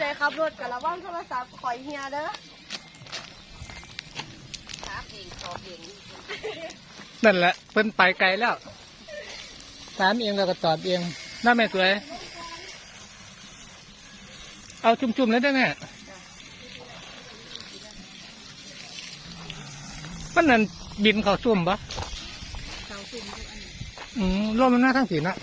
ใดขับรถกับระวังโทรศัพท์ข่อยเฮียเด้อครับเองตอบเองนั่นแหละเพิ่นไปไกลแล้วถามเองแล้วก็ตอบเองน่าแม่สวย เอาจุ่มๆเลยได้ไหมมันนั่นบินเข้าซุ่มปะเขาซุ่มทุกอันอืมร่มมันหน้าทั้งสีนะ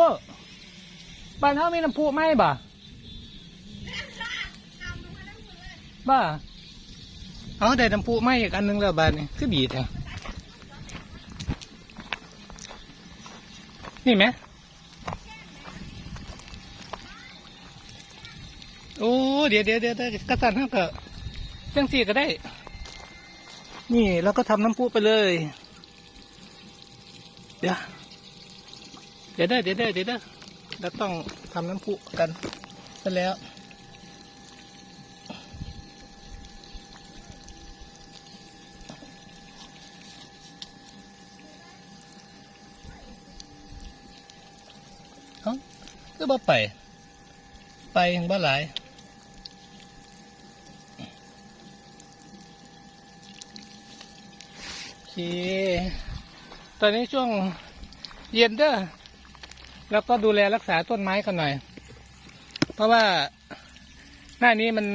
วบ้านเขามีน้ำพุไหมบ่าบ้าเอาได้น้ำพุไหมอีกอันหนึงแล้วบ้านนี่คือบีแท้นี่ไหมโอ้เดี๋ยวเดี๋ยวเดี๋ยวกระสันห้าก็จังสี่ก็ได้ นี่เราก็ทำน้ำพุไปเลย เดี๋ยว ดี๋ยวได้อเดี๋ยวได้อเดี๋ยวได้อเราต้องทำน้ำพุกันไปแล้วเอ้าก็บ่ไป ไปบ่หลายโอเคตอนนี้ช่วงเย็นเด้อ แล้วก็ดูแลรักษาต้นไม้กันหน่อย เพราะว่าหน้านี้มัน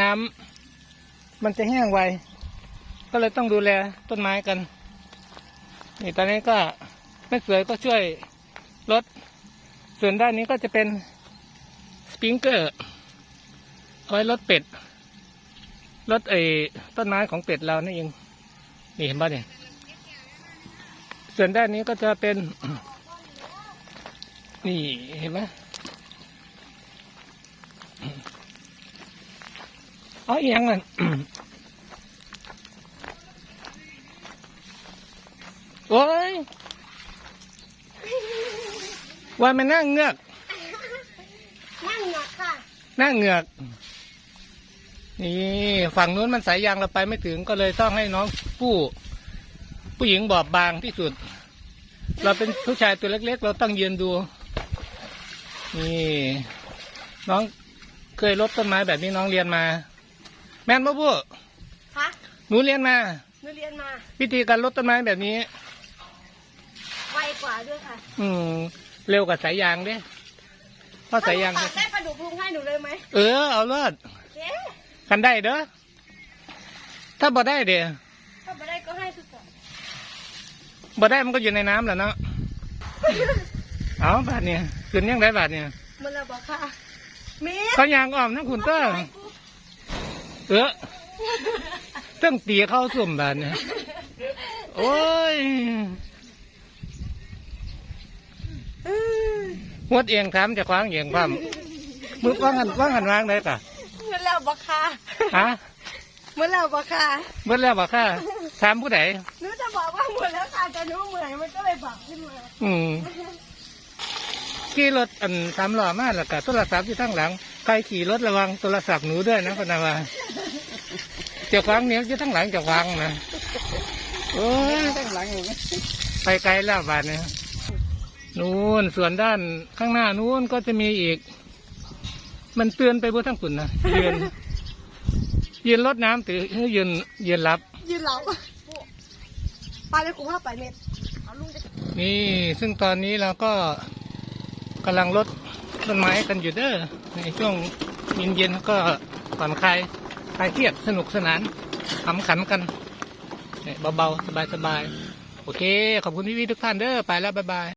น้ำมันจะแห้งไว ก็เลยต้องดูแลต้นไม้กัน นี่ตอนนี้ก็แม่สวยก็ช่วยลด ส่วนด้านนี้ก็จะเป็นสปริงเกอร์เอาไว้ลดเป็ดลดไอ้ต้นไม้ของเป็ดเรานี่เอง นี่เห็นป่ะเนี่ย ส่วนด้านนี้ก็จะเป็น นี่เห็นไหมเอาอีกอย่างนั่นโอ้ยว่ามันนั่งเงือกนั่งหนักค่ะนั่งเหงือก นี่ฝั่งนู้นมันสายยางเราไปไม่ถึงก็เลยต้องให้น้องผู้ ผู้หญิงบอบบางที่สุด เราเป็นผู้ชายตัวเล็ก ๆ เราต้องยืนดู นี่น้องเคยลดต้นไม้แบบนี้น้องเรียนมา แม่นบ่ผู้คะหนูเรียนมาหนูเรียนมา วิธีการลดต้นไม้แบบนี้ไวกว่าด้วยค่ะ อืม เร็วกว่าสายยางเด้เพราะสายยางถ้หนูตัดได้ปลาดุกลุงให้หนูเลยไหมเออเอาเลิศเจ๊กันได้เด้อถ้าบ่ได้เด้อถ้าไม่ได้ก็ให้ทุกคนบ่ได้มันก็อยู่ในน้ำแหละเนาะเอาบาทเนี่ย ขึ้นยังได้บาทเนี่ยมันเลยบอกค่ะมีเขายางอ้อมทั้งคุณเต้อเออต้องตีเข้าสุ่มบาทเนี่ยโอ้ยหวดเอียงถามจะคว้างเอียงความมือว่างหันว่างหันวางได้ปะมันแล้วบอกค่ะฮะมันแล้วบอกค่ะเมื่อแล้วบอกค่ะถามผู้ใดหนูจะบอกว่าหมดแล้วค่ะแต่หนูเหมือนมันก็เลยบอกขึ้นมาอืม ขี่รถอันสามล้อมาแล้วก็โทรศัพท์อยู่ทั้งหลังใครขี่รถระวังโทรศัพท์หนูด้วยนะพนาวาเจ้าฟังเนี้ยอยู่ทั้งหลังเจ้าฟังนะโอ้ยตั้งหลังอย่างนี้ไปไกลแล้วบาทเนี่ยนู่นส่วนด้านข้างหน้านู้นก็จะมีอีก มันเตือนไปบนทั้งฝุ่นนะยืนยืนรดน้ำถือยืนยืนรับ ยืนเหลาไปเลยครูห้าไปเม็ดเอาลุงจะนี่ซึ่งตอนนี้เราก็ กำลังลดต้นไม้กันอยู่เด้อในช่วงเย็นๆก็ผ่อนคลายคลายเครียดสนุกสนานขำขันกันเนี่ยเบาๆ สบายๆ โอเค ขอบคุณพี่ๆทุกท่านเด้อไปแล้ว บ๊ายบาย